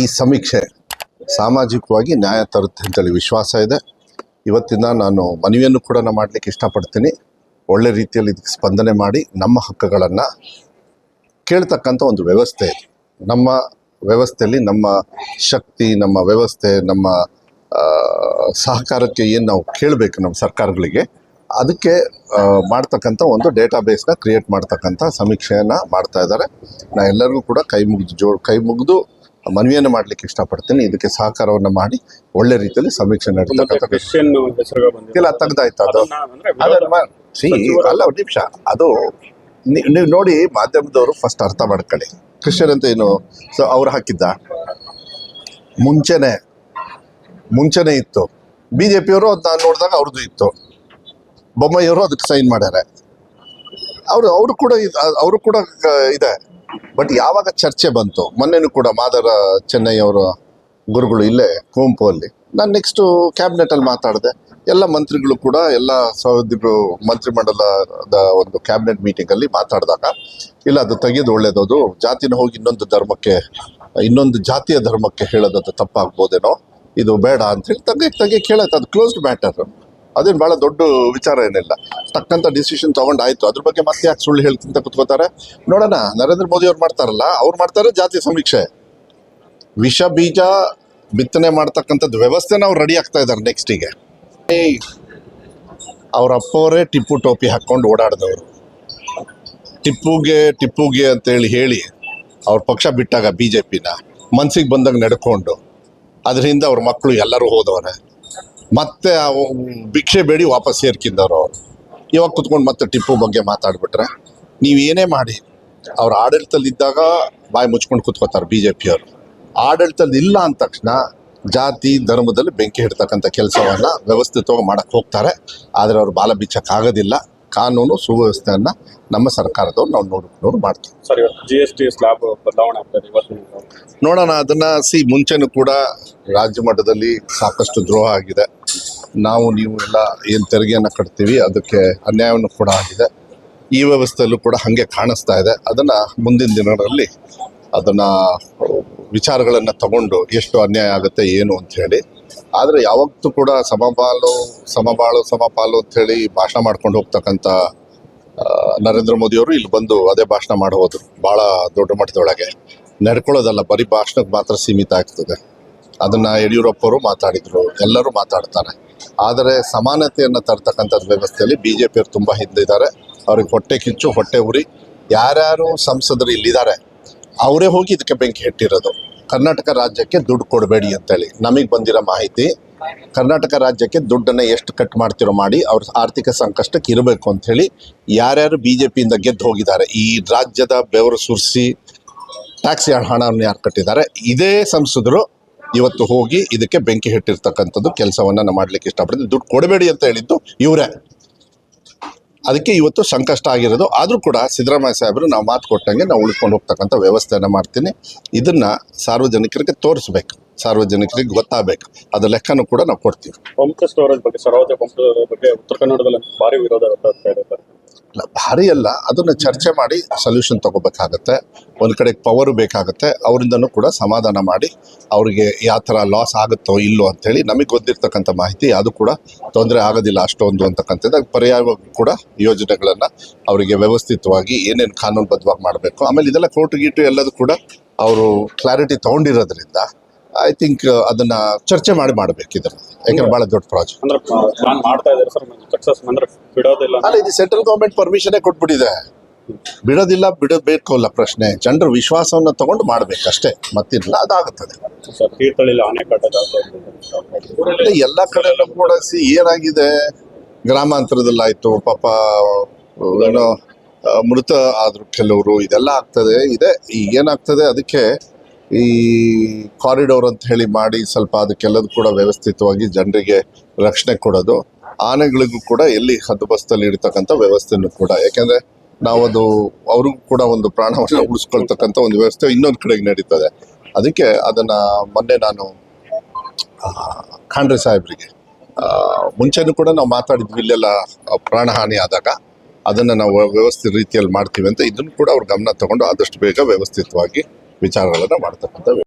ಈ ಸಮೀಕ್ಷೆ ಸಾಮಾಜಿಕವಾಗಿ ನ್ಯಾಯ ತರುತ್ತೆ ಅಂತೇಳಿ ವಿಶ್ವಾಸ ಇದೆ. ಇವತ್ತಿನ ನಾನು ಮನವಿಯನ್ನು ಕೂಡ ಮಾಡಲಿಕ್ಕೆ ಇಷ್ಟಪಡ್ತೀನಿ. ಒಳ್ಳೆ ರೀತಿಯಲ್ಲಿ ಇದಕ್ಕೆ ಸ್ಪಂದನೆ ಮಾಡಿ ನಮ್ಮ ಹಕ್ಕುಗಳನ್ನು ಕೇಳ್ತಕ್ಕಂಥ ಒಂದು ವ್ಯವಸ್ಥೆ ನಮ್ಮ ವ್ಯವಸ್ಥೆಯಲ್ಲಿ ನಮ್ಮ ಶಕ್ತಿ, ನಮ್ಮ ವ್ಯವಸ್ಥೆ, ನಮ್ಮ ಸಹಕಾರಕ್ಕೆ ಏನು ನಾವು ಕೇಳಬೇಕು ನಮ್ಮ ಸರ್ಕಾರಗಳಿಗೆ, ಅದಕ್ಕೆ ಮಾಡ್ತಕ್ಕಂಥ ಒಂದು ಡೇಟಾ ಬೇಸ್ನ ಕ್ರಿಯೇಟ್ ಮಾಡ್ತಕ್ಕಂಥ ಸಮೀಕ್ಷೆಯನ್ನು ಮಾಡ್ತಾ ಇದ್ದಾರೆ. ನಾ ಎಲ್ಲರಿಗೂ ಕೂಡ ಕೈ ಮುಗಿದು ಜೋ, ಕೈ ಮುಗಿದು ಮನವಿಯನ್ನು ಮಾಡಲಿಕ್ಕೆ ಇಷ್ಟಪಡ್ತೀನಿ. ಇದಕ್ಕೆ ಸಹಕಾರವನ್ನು ಮಾಡಿ ಒಳ್ಳೆ ರೀತಿಯಲ್ಲಿ ಸಮೀಕ್ಷೆ ಇಲ್ಲ ತೆಗ್ದಾಯ್ತು. ಅದು ಸಿ ಅಲ್ಲ ನಿಮಿಷ. ಅದು ನೀವು ನೋಡಿ ಮಾಧ್ಯಮದವರು ಫಸ್ಟ್ ಅರ್ಥ ಮಾಡ್ಕೊಳ್ಳಿ. ಕ್ರಿಶ್ಚಿಯನ್ ಅಂತ ಏನು? ಸೊ ಅವ್ರು ಹಾಕಿದ್ದ. ಮುಂಚೆನೆ ಮುಂಚೆನೆ ಇತ್ತು. ಬಿ ಜೆ ಪಿಯವರು ಅದನ್ನ ನೋಡಿದಾಗ ಅವ್ರದ್ದು ಇತ್ತು. ಬೊಮ್ಮಾಯಿಯವರು ಅದಕ್ಕೆ ಸೈನ್ ಮಾಡ್ಯಾರೆ. ಅವರು ಅವರು ಕೂಡ ಇದ್- ಅವರು ಕೂಡ ಇದೆ. ಬಟ್ ಯಾವಾಗ ಚರ್ಚೆ ಬಂತು? ಮೊನ್ನೆನೂ ಕೂಡ ಮಾದರ ಚೆನ್ನೈ ಅವರ ಗುರುಗಳು ಇಲ್ಲೇ ಕುವೆಂಪು ಅಲ್ಲಿ ನಾನು ನೆಕ್ಸ್ಟು ಕ್ಯಾಬಿನೆಟಲ್ಲಿ ಮಾತಾಡಿದೆ. ಎಲ್ಲ ಮಂತ್ರಿಗಳು ಕೂಡ, ಎಲ್ಲ ಸಹೋದ್ಯೋಗ ಮಂತ್ರಿಮಂಡಲದ ಒಂದು ಕ್ಯಾಬಿನೆಟ್ ಮೀಟಿಂಗಲ್ಲಿ ಮಾತಾಡಿದಾಗ, ಇಲ್ಲ ಅದು ತೆಗೆದು ಒಳ್ಳೇದು ಅದು ಜಾತಿನ ಹೋಗಿ ಇನ್ನೊಂದು ಧರ್ಮಕ್ಕೆ, ಇನ್ನೊಂದು ಜಾತಿಯ ಧರ್ಮಕ್ಕೆ ಹೇಳೋದಂತ ತಪ್ಪಾಗ್ಬೋದೇನೋ, ಇದು ಬೇಡ ಅಂತ ಹೇಳಿ ತೆಗೆ ತೆಗೆ ಕೇಳತ್ತೆ ಅದು ಕ್ಲೋಸ್ಡ್ ಮ್ಯಾಟರ್ ಅದೇನು ಭಾಳ ದೊಡ್ಡ ವಿಚಾರ ಏನಿಲ್ಲ. ತಕ್ಕಂಥ ಡಿಸಿಷನ್ ತಗೊಂಡಾಯ್ತು ಅದ್ರ ಬಗ್ಗೆ ಮತ್ತೆ ಯಾಕೆ ಸುಳ್ಳು ಹೇಳ್ತಿಂತ ಕುತ್ಕೋತಾರೆ? ನೋಡೋಣ, ನರೇಂದ್ರ ಮೋದಿ ಅವ್ರು ಮಾಡ್ತಾರಲ್ಲ, ಅವ್ರು ಮಾಡ್ತಾರೆ ಜಾತಿ ಸಮೀಕ್ಷೆ. ವಿಷ, ಬೀಜ ಬಿತ್ತನೆ ಮಾಡ್ತಕ್ಕಂಥದ್ದು ವ್ಯವಸ್ಥೆ ನಾವು ರೆಡಿ ಆಗ್ತಾ ಇದ್ದಾರೆ ನೆಕ್ಸ್ಟಿಗೆ ಅವ್ರ ಅಪ್ಪವರೇ ಟಿಪ್ಪು ಟೋಪಿ ಹಾಕ್ಕೊಂಡು ಓಡಾಡಿದವರು. ಟಿಪ್ಪುಗೆ ಟಿಪ್ಪುಗೆ ಅಂತೇಳಿ ಹೇಳಿ ಅವ್ರ ಪಕ್ಷ ಬಿಟ್ಟಾಗ ಬಿ ಜೆ ಪಿನ ಮನ್ಸಿಗೆ ಬಂದಾಗ ನಡ್ಕೊಂಡು, ಅದರಿಂದ ಅವ್ರ ಮಕ್ಕಳು ಎಲ್ಲರೂ ಹೋದವ್ರೆ. ಮತ್ತೆ ಭಿಕ್ಷೆ ಬೇಡಿ ವಾಪಸ್ ಸೇರ್ಕಿದ್ದವ್ರು ಅವರು. ಇವಾಗ ಕುತ್ಕೊಂಡು ಮತ್ತೆ ಟಿಪ್ಪು ಬಗ್ಗೆ ಮಾತಾಡ್ಬಿಟ್ರೆ ನೀವು ಏನೇ ಮಾಡಿ, ಅವ್ರ ಆಡಳಿತದಲ್ಲಿದ್ದಾಗ ಬಾಯಿ ಮುಚ್ಕೊಂಡು ಕುತ್ಕೋತಾರೆ ಬಿ ಜೆ ಪಿಯವರು ಆಡಳಿತದಲ್ಲಿ ಇಲ್ಲ ಅಂದ ತಕ್ಷಣ ಜಾತಿ, ಧರ್ಮದಲ್ಲಿ ಬೆಂಕಿ ಹಿಡ್ತಕ್ಕಂಥ ಕೆಲಸವನ್ನ ವ್ಯವಸ್ಥಿತವಾಗಿ ಮಾಡಕ್ಕೆ ಹೋಗ್ತಾರೆ. ಆದರೆ ಅವ್ರು ಬಾಲ ಬಿಚ್ಚಕ್ಕಾಗೋದಿಲ್ಲ ಕಾನೂನು ಸುವ್ಯವಸ್ಥೆಯನ್ನು ನಮ್ಮ ಸರ್ಕಾರದವ್ರು ನಾವು ನೋಡ್ಕೊಂಡು ಮಾಡ್ತೀವಿ. ಸರ್ ಇವತ್ತು ಜಿ ಎಸ್ ಟಿ ಸ್ಲಾಬ್ ಬದಲಾವಣೆ ಆಗ್ತದೆ ಇವತ್ತು ನೋಡೋಣ ಅದನ್ನ ಸಿ ಮುಂಚೆನೂ ಕೂಡ ರಾಜ್ಯ ಮಟ್ಟದಲ್ಲಿ ಸಾಕಷ್ಟು ದ್ರೋಹ ಆಗಿದೆ. ನಾವು ನೀವು ಎಲ್ಲ ಏನು ತೆರಿಗೆಯನ್ನು ಕಟ್ತೀವಿ ಅದಕ್ಕೆ ಅನ್ಯಾಯವನ್ನು ಕೂಡ ಆಗಿದೆ. ಈ ವ್ಯವಸ್ಥೆಯಲ್ಲೂ ಕೂಡ ಹಾಗೆ ಕಾಣಿಸ್ತಾ ಇದೆ. ಅದನ್ನು ಮುಂದಿನ ದಿನಗಳಲ್ಲಿ ಅದನ್ನು ವಿಚಾರಗಳನ್ನು ತಗೊಂಡು ಎಷ್ಟು ಅನ್ಯಾಯ ಆಗುತ್ತೆ ಏನು ಅಂತ ಹೇಳಿ ಆದರೆ ಯಾವತ್ತೂ ಕೂಡ ಸಮಪಾಲು ಸಮಬಾಳು, ಸಮಪಾಲು ಅಂಥೇಳಿ ಭಾಷಣ ಮಾಡ್ಕೊಂಡು ಹೋಗ್ತಕ್ಕಂಥ ನರೇಂದ್ರ ಮೋದಿಯವರು ಇಲ್ಲಿ ಬಂದು ಅದೇ ಭಾಷಣ ಮಾಡಿ ಹೋದರು. ಭಾಳ ದೊಡ್ಡ ಮಟ್ಟದೊಳಗೆ. ನಡ್ಕೊಳ್ಳೋದಲ್ಲ, ಬರೀ ಭಾಷಣಕ್ಕೆ ಮಾತ್ರ ಸೀಮಿತ ಆಗ್ತದೆ. ಅದನ್ನು ಯಡಿಯೂರಪ್ಪರು ಮಾತಾಡಿದರು, ಎಲ್ಲರೂ ಮಾತಾಡ್ತಾರೆ. ಆದರೆ ಸಮಾನತೆಯನ್ನು ತರ್ತಕ್ಕಂಥದ್ದು ವ್ಯವಸ್ಥೆಯಲ್ಲಿ ಬಿ ಜೆ ಪಿಯವರು ತುಂಬ ಹಿಂದಿದ್ದಾರೆ ಅವ್ರಿಗೆ ಹೊಟ್ಟೆ ಕಿಚ್ಚು, ಹೊಟ್ಟೆ ಉರಿ. ಯಾರ್ಯಾರು ಸಂಸದರು ಇಲ್ಲಿದ್ದಾರೆ, ಅವರೇ ಹೋಗಿ ಇದಕ್ಕೆ ಬೆಂಕಿ ಇಟ್ಟಿರೋದು ಕರ್ನಾಟಕ ರಾಜ್ಯಕ್ಕೆ ದುಡ್ಡು ಕೊಡಬೇಡಿ ಅಂತೇಳಿ ನಮಗೆ ಬಂದಿರೋ ಮಾಹಿತಿ. ಕರ್ನಾಟಕ ರಾಜ್ಯಕ್ಕೆ ದುಡ್ಡನ್ನು ಎಷ್ಟು ಕಟ್ ಮಾಡ್ತಿರೋ ಮಾಡಿ ಅವ್ರ ಆರ್ಥಿಕ ಸಂಕಷ್ಟಕ್ಕೆ ಇರಬೇಕು ಅಂಥೇಳಿ ಯಾರ್ಯಾರು ಬಿ ಜೆ ಪಿಯಿಂದ ಗೆದ್ದು ಹೋಗಿದ್ದಾರೆ, ಈ ರಾಜ್ಯದ ಬೆವರು ಸುರಿಸಿ ಟ್ಯಾಕ್ಸಿ ಹಣವನ್ನು ಯಾರು ಕಟ್ಟಿದ್ದಾರೆ, ಇದೇ ಸಂಸದರು ಇವತ್ತು ಹೋಗಿ ಇದಕ್ಕೆ ಬೆಂಕಿ ಇಟ್ಟಿರ್ತಕ್ಕಂಥದ್ದು ಕೆಲಸವನ್ನು ನಾನು ಮಾಡ್ಲಿಕ್ಕೆ ಇಷ್ಟಪಡ್ತೀನಿ. ದುಡ್ಡು ಕೊಡಬೇಡಿ ಅಂತ ಹೇಳಿದ್ದು ಇವರೇ. ಅದಕ್ಕೆ ಇವತ್ತು ಸಂಕಷ್ಟ ಆಗಿರೋದು. ಆದರೂ ಕೂಡ ಸಿದ್ದರಾಮಯ್ಯ ಸಾಹೇಬರು ನಾವು ಮಾತು ಕೊಟ್ಟಂಗೆ ನಾವು ಉಳ್ಕೊಂಡು ಹೋಗ್ತಕ್ಕಂಥ ವ್ಯವಸ್ಥೆಯನ್ನು ಮಾಡ್ತೀನಿ. ಇದನ್ನು ಸಾರ್ವಜನಿಕರಿಗೆ ತೋರಿಸ್ಬೇಕು. ಸಾರ್ವಜನಿಕರಿಗೆ ಗೊತ್ತಾಗಬೇಕು. ಅದ್ರ ಲೆಕ್ಕನೂ ಕೂಡ ನಾವು ಕೊಡ್ತೀವಿ. ಪಂಪ್ ಸ್ಟೋರೇಜ್ ಬಗ್ಗೆ, ಸರೋಜ ಪಂಪ್ ಬಗ್ಗೆ ಉತ್ತರ ಕನ್ನಡದಲ್ಲಿ ಭಾರಿ ವಿರೋಧ ಇದೆ ಭಾರಿ ಅಲ್ಲ. ಅದನ್ನು ಚರ್ಚೆ ಮಾಡಿ ಸೊಲ್ಯೂಷನ್ ತಗೋಬೇಕಾಗತ್ತೆ. ಒಂದು ಕಡೆ ಪವರು ಬೇಕಾಗುತ್ತೆ. ಅವರಿಂದನೂ ಕೂಡ ಸಮಾಧಾನ ಮಾಡಿ ಅವರಿಗೆ ಯಾವ ಥರ ಲಾಸ್ ಆಗುತ್ತೋ ಇಲ್ಲೋ ಅಂಥೇಳಿ ನಮಗೆ ಗೊತ್ತಿರ್ತಕ್ಕಂಥ ಮಾಹಿತಿ ಅದು ಕೂಡ ತೊಂದರೆ ಆಗೋದಿಲ್ಲ ಅಷ್ಟೊಂದು ಅಂತಕ್ಕಂಥದ್ದು. ಪರ್ಯಾಯ ಕೂಡ ಯೋಜನೆಗಳನ್ನು ಅವರಿಗೆ ವ್ಯವಸ್ಥಿತವಾಗಿ ಏನೇನು ಕಾನೂನುಬದ್ಧವಾಗಿ ಮಾಡಬೇಕು. ಆಮೇಲೆ ಇದೆಲ್ಲ ಕೋರ್ಟ್ ಗೀಟು ಎಲ್ಲದೂ ಕೂಡ ಅವರು ಕ್ಲಾರಿಟಿ ತೊಗೊಂಡಿರೋದ್ರಿಂದ ಐ ಥಿಂಕ್ ಅದನ್ನ ಚರ್ಚೆ ಮಾಡಿ ಮಾಡಬೇಕು ಇದನ್ನು. ಯಾಕಂದ್ರೆ ಬಹಳ ದೊಡ್ಡ ಪ್ರಾಜೆಕ್ಟ್ ಅಂದ್ರೆ ಪ್ಲಾನ್ ಮಾಡ್ತಾ ಇದ್ದಾರೆ ಸರ್ ಸಕ್ಸಸ್ ಅಂದ್ರೆ ಬಿಡೋದಿಲ್ಲ ಅಲ್ಲ ಇದು ಸೆಂಟ್ರಲ್ ಗೌರ್ಮೆಂಟ್ ಪರ್ಮಿಷನೇ ಕೊಟ್ಬಿಟ್ಟಿದೆ. ಬಿಡೋದಿಲ್ಲ ಬಿಡಬೇಕು ಅಲ್ಲ ಪ್ರಶ್ನೆ. ಜನರ ವಿಶ್ವಾಸವನ್ನು ತಗೊಂಡು ಮಾಡ್ಬೇಕಷ್ಟೇ. ಮತ್ತಿಲ್ಲ ಅದಾಗುತ್ತದೆ. ಎಲ್ಲ ಕಡೆಯಲ್ಲೂ ಕೂಡ ಸಿ ಏನಾಗಿದೆ? ಗ್ರಾಮಾಂತರದಲ್ಲಾಯ್ತು ಪಾಪ ಏನೋ ಮೃತ ಆದ್ರು ಕೆಲವರು ಇದೆಲ್ಲ ಆಗ್ತದೆ ಇದೆ. ಈಗ ಏನಾಗ್ತದೆ ಅದಕ್ಕೆ ಈ ಕಾರಿಡೋರ್ ಅಂತ ಹೇಳಿ ಮಾಡಿ ಸ್ವಲ್ಪ ಅದಕ್ಕೆಲ್ಲದೂ ಕೂಡ ವ್ಯವಸ್ಥಿತವಾಗಿ ಜನರಿಗೆ ರಕ್ಷಣೆ ಕೊಡೋದು, ಆನೆಗಳಿಗೂ ಕೂಡ ಎಲ್ಲಿ ಹದ್ದುಬಸ್ತಲ್ಲಿ ಇಡ್ತಕ್ಕಂಥ ವ್ಯವಸ್ಥೆನೂ ಕೂಡ. ಯಾಕೆಂದರೆ ನಾವು ಅದು ಅವ್ರಿಗೂ ಕೂಡ ಒಂದು ಪ್ರಾಣವನ್ನು ಉಳಿಸ್ಕೊಳ್ತಕ್ಕಂಥ ಒಂದು ವ್ಯವಸ್ಥೆ ಇನ್ನೊಂದು ಕಡೆಗೆ ನಡೀತದೆ. ಅದಕ್ಕೆ ಅದನ್ನ ಮೊನ್ನೆ ನಾನು ಖಾಂಡ್ರೆ ಸಾಹೇಬ್ರಿಗೆ ಮುಂಚೆನೂ ಕೂಡ ನಾವು ಮಾತಾಡಿದ್ವಿ, ಇಲ್ಲೆಲ್ಲ ಪ್ರಾಣಹಾನಿ ಆದಾಗ. ಅದನ್ನು ನಾವು ವ್ಯವಸ್ಥಿತ ರೀತಿಯಲ್ಲಿ ಮಾಡ್ತೀವಿ ಅಂತ, ಇದನ್ನು ಕೂಡ ಅವ್ರ ಗಮನ ತಗೊಂಡು ಆದಷ್ಟು ಬೇಗ ವ್ಯವಸ್ಥಿತವಾಗಿ ವಿಚಾರಗಳನ್ನು ಮಾಡ್ತಕ್ಕಂಥ